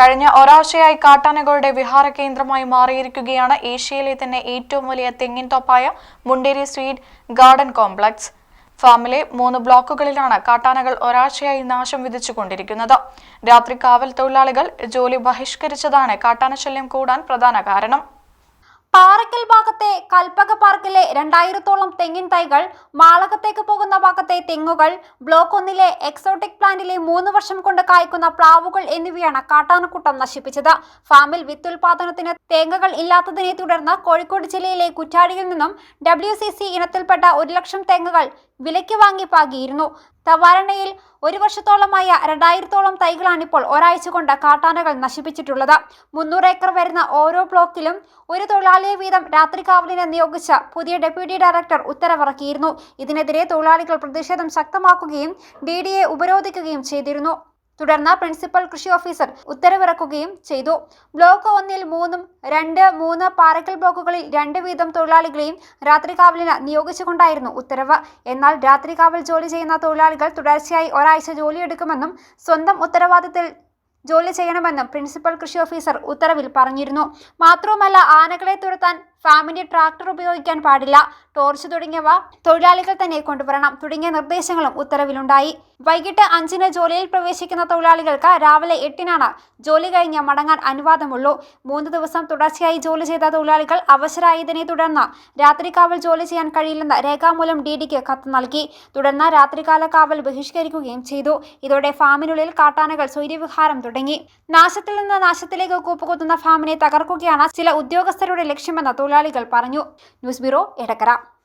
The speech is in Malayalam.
കഴിഞ്ഞ ഒരാഴ്ചയായി കാട്ടാനകളുടെ വിഹാര കേന്ദ്രമായി മാറിയിരിക്കുകയാണ് ഏഷ്യയിലെ തന്നെ ഏറ്റവും വലിയ തെങ്ങിൻ തോപ്പായ മുണ്ടേരി സ്വീറ്റ് ഗാർഡൻ കോംപ്ലക്സ്. ഫാമിലെ മൂന്ന് ബ്ലോക്കുകളിലാണ് കാട്ടാനകൾ ഒരാഴ്ചയായി നാശം വിധിച്ചുകൊണ്ടിരിക്കുന്നത്. രാത്രി കാവൽ തൊഴിലാളികൾ ജോലി ബഹിഷ്കരിച്ചതാണ് കാട്ടാനശല്യം കൂടാൻ പ്രധാന കാരണം. പാറയ്ക്കൽ ഭാഗത്തെ കൽപ്പക പാർക്കിലെ രണ്ടായിരത്തോളം തെങ്ങിൻ തൈകൾ മാളകത്തേക്ക് പോകുന്ന ഭാഗത്തെ തെങ്ങുകൾ ബ്ലോക്ക് ഒന്നിലെ എക്സോട്ടിക് പ്ലാന്റിലെ മൂന്ന് വർഷം കൊണ്ട് കായ്ക്കുന്ന പ്ലാവുകൾ എന്നിവയാണ് കാട്ടാനക്കൂട്ടം നശിപ്പിച്ചത്. ഫാമിൽ വിത്തുൽപാദനത്തിന് തേങ്ങകൾ ഇല്ലാത്തതിനെ തുടർന്ന് കോഴിക്കോട് ജില്ലയിലെ കുറ്റാടിയിൽ നിന്നും ഡബ്ല്യു ഇനത്തിൽപ്പെട്ട ഒരു ലക്ഷം തേങ്ങകൾ വിലയ്ക്ക് വാങ്ങി പാകിയിരുന്നു. തവാരണയിൽ ഒരു വർഷത്തോളമായ രണ്ടായിരത്തോളം തൈകളാണിപ്പോൾ ഒരാഴ്ച കൊണ്ട് കാട്ടാനകൾ നശിപ്പിച്ചിട്ടുള്ളത്. മുന്നൂറ് ഏക്കർ വരുന്ന ഓരോ ബ്ലോക്കിലും ഒരു തൊഴിലാളിയെ വീതം രാത്രി കാവലിനെ നിയോഗിച്ച പുതിയ ഡെപ്യൂട്ടി ഡയറക്ടർ ഉത്തരവിറക്കിയിരുന്നു. ഇതിനെതിരെ തൊഴിലാളികൾ പ്രതിഷേധം ശക്തമാക്കുകയും ഡി ഉപരോധിക്കുകയും ചെയ്തിരുന്നു. തുടർന്ന് പ്രിൻസിപ്പൽ കൃഷി ഓഫീസർ ഉത്തരവിറക്കുകയും ചെയ്തു. ബ്ലോക്ക് ഒന്നിൽ മൂന്നും രണ്ട് മൂന്ന് പാറയ്ക്കൽ ബ്ലോക്കുകളിൽ രണ്ട് വീതം തൊഴിലാളികളെയും രാത്രികാവലിന് നിയോഗിച്ചുകൊണ്ടായിരുന്നു ഉത്തരവ്. എന്നാൽ രാത്രികാവൽ ജോലി ചെയ്യുന്ന തൊഴിലാളികൾ തുടർച്ചയായി ഒരാഴ്ച ജോലിയെടുക്കുമെന്നും സ്വന്തം ഉത്തരവാദിത്തത്തിൽ ജോലി ചെയ്യണമെന്നും പ്രിൻസിപ്പൽ കൃഷി ഓഫീസർ ഉത്തരവിൽ പറഞ്ഞിരുന്നു. മാത്രവുമല്ല ആനകളെ തുരത്താൻ ഫാമിന്റെ ട്രാക്ടർ ഉപയോഗിക്കാൻ പാടില്ല. ടോർച്ച് തുടങ്ങിയവ തൊഴിലാളികൾ തന്നെ കൊണ്ടുവരണം. തുടങ്ങിയ നിർദ്ദേശങ്ങളും ഉത്തരവിലുണ്ടായി. വൈകിട്ട് അഞ്ചിന് ജോലിയിൽ പ്രവേശിക്കുന്ന തൊഴിലാളികൾക്ക് രാവിലെ എട്ടിനാണ് ജോലി കഴിഞ്ഞ് മടങ്ങാൻ അനുവാദമുള്ളൂ. മൂന്ന് ദിവസം തുടർച്ചയായി ജോലി ചെയ്ത തൊഴിലാളികൾ അവശരായതിനെ തുടർന്ന് രാത്രികാവൽ ജോലി ചെയ്യാൻ കഴിയില്ലെന്ന് രേഖാമൂലം ഡി ഡിക്ക് കത്ത് നൽകി. തുടർന്ന് രാത്രികാല കാവൽ ബഹിഷ്കരിക്കുകയും ചെയ്തു. ഇതോടെ ഫാമിനുള്ളിൽ കാട്ടാനകൾ സൂര്യവിഹാരം തുടങ്ങി. നാശത്തിൽ നിന്ന് നാശത്തിലേക്ക് കൂപ്പുകുത്തുന്ന ഫാമിനെ തകർക്കുകയാണ് ചില ഉദ്യോഗസ്ഥരുടെ ലക്ഷ്യമെന്ന് തൊഴിലാളികൾ പറഞ്ഞു. News bureau Edakkara.